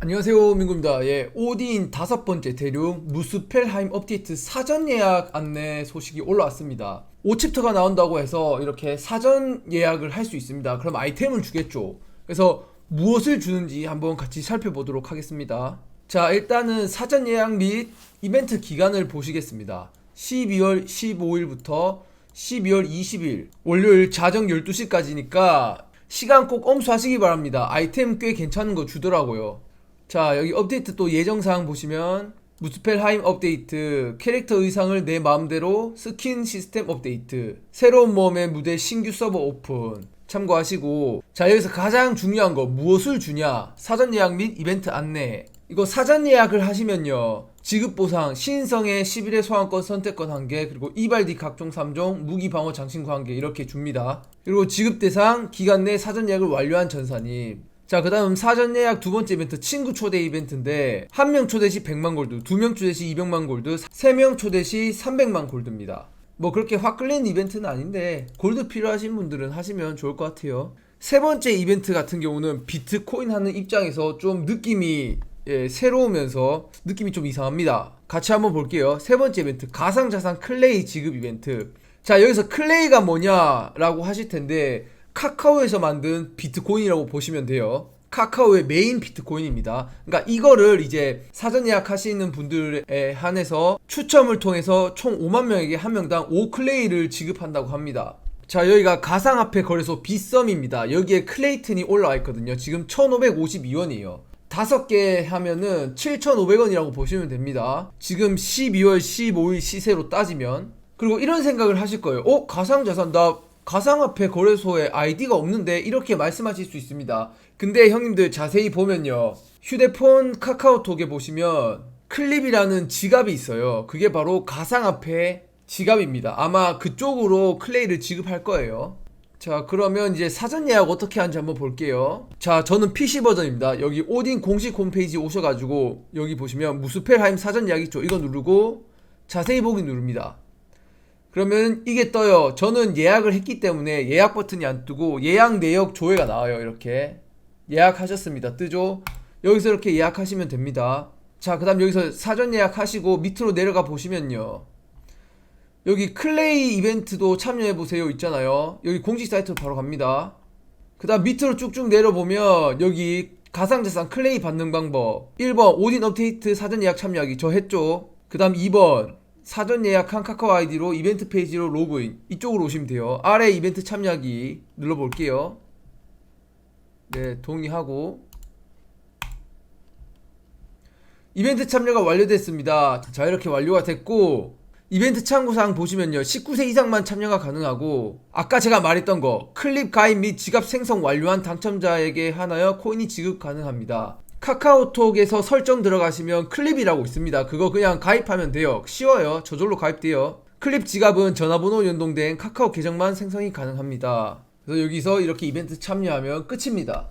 안녕하세요 민구입니다. 예 오딘 다섯 번째 대륙 무스펠하임 업데이트 사전 예약 안내 소식이 올라왔습니다. 5챕터가 나온다고 해서 이렇게 사전 예약을 할 수 있습니다. 그럼 아이템을 주겠죠? 그래서 무엇을 주는지 한번 같이 살펴보도록 하겠습니다. 자 일단은 사전 예약 및 이벤트 기간을 보시겠습니다. 12월 15일부터 12월 20일 월요일 자정 12시까지니까 시간 꼭 엄수하시기 바랍니다. 아이템 꽤 괜찮은 거 주더라고요 자 여기 업데이트 또 예정사항 보시면 무스펠하임 업데이트 캐릭터 의상을 내 마음대로 스킨 시스템 업데이트 새로운 모험의 무대 신규 서버 오픈 참고하시고 자 여기서 가장 중요한 거 무엇을 주냐? 사전 예약 및 이벤트 안내. 이거 사전 예약을 하시면요 지급 보상 신성의 11회 소환권 선택권 1개 그리고 이발디 각종 3종 무기 방어 장신구 1개 이렇게 줍니다. 그리고 지급 대상 기간 내 사전 예약을 완료한 전사님 자, 그 다음 사전 예약 두 번째 이벤트 친구 초대 이벤트인데 한 명 초대 시 100만 골드, 두 명 초대 시 200만 골드, 세 명 초대 시 300만 골드입니다. 뭐 그렇게 확 끌리는 이벤트는 아닌데 골드 필요하신 분들은 하시면 좋을 것 같아요. 세 번째 이벤트 같은 경우는 비트코인 하는 입장에서 좀 느낌이 예, 새로우면서 느낌이 좀 이상합니다. 같이 한번 볼게요. 세 번째 이벤트 가상자산 클레이 지급 이벤트. 자, 여기서 클레이가 뭐냐라고 하실 텐데 카카오에서 만든 비트코인이라고 보시면 돼요. 카카오의 메인 비트코인입니다. 그러니까 이거를 이제 사전 예약하시는 분들에 한해서 추첨을 통해서 총 5만 명에게 한 명당 5클레이를 지급한다고 합니다. 자 여기가 가상화폐 거래소 비썸입니다. 여기에 클레이튼이 올라와 있거든요. 지금 1,552원이에요. 다섯 개 하면은 7,500원이라고 보시면 됩니다. 지금 12월 15일 시세로 따지면 그리고 이런 생각을 하실 거예요. 어 가상자산 나 가상화폐 거래소에 아이디가 없는데 이렇게 말씀하실 수 있습니다. 근데 형님들 자세히 보면요. 휴대폰 카카오톡에 보시면 클립이라는 지갑이 있어요. 그게 바로 가상화폐 지갑입니다. 아마 그쪽으로 클레이를 지급할 거예요. 자 그러면 이제 사전 예약 어떻게 하는지 한번 볼게요 자 저는 PC 버전입니다 여기 오딘 공식 홈페이지 오셔가지고 여기 보시면 무스펠하임 사전 예약 있죠 이거 누르고 자세히 보기 누릅니다 그러면 이게 떠요. 저는 예약을 했기 때문에 예약 버튼이 안 뜨고 예약 내역 조회가 나와요. 이렇게 예약하셨습니다. 뜨죠? 여기서 이렇게 예약하시면 됩니다. 자, 그 다음 여기서 사전 예약하시고 밑으로 내려가 보시면요. 여기 클레이 이벤트도 참여해보세요 있잖아요. 여기 공식 사이트로 바로 갑니다. 그 다음 밑으로 쭉쭉 내려보면 여기 가상자산 클레이 받는 방법 1번 오딘 업데이트 사전 예약 참여하기 저 했죠. 그 다음 2번 사전 예약한 카카오 아이디로 이벤트 페이지로 로그인. 이쪽으로 오시면 돼요. 아래 이벤트 참여하기 눌러볼게요. 네 동의하고. 이벤트 참여가 완료됐습니다. 자 이렇게 완료가 됐고 이벤트 참고사항 보시면요. 19세 이상만 참여가 가능하고 아까 제가 말했던 거 클립 가입 및 지갑 생성 완료한 당첨자에게 하나여 코인이 지급 가능합니다 카카오톡에서 설정 들어가시면 클립이라고 있습니다. 그거 그냥 가입하면 돼요. 쉬워요. 저절로 가입돼요. 클립 지갑은 전화번호 연동된 카카오 계정만 생성이 가능합니다. 그래서 여기서 이렇게 이벤트 참여하면 끝입니다.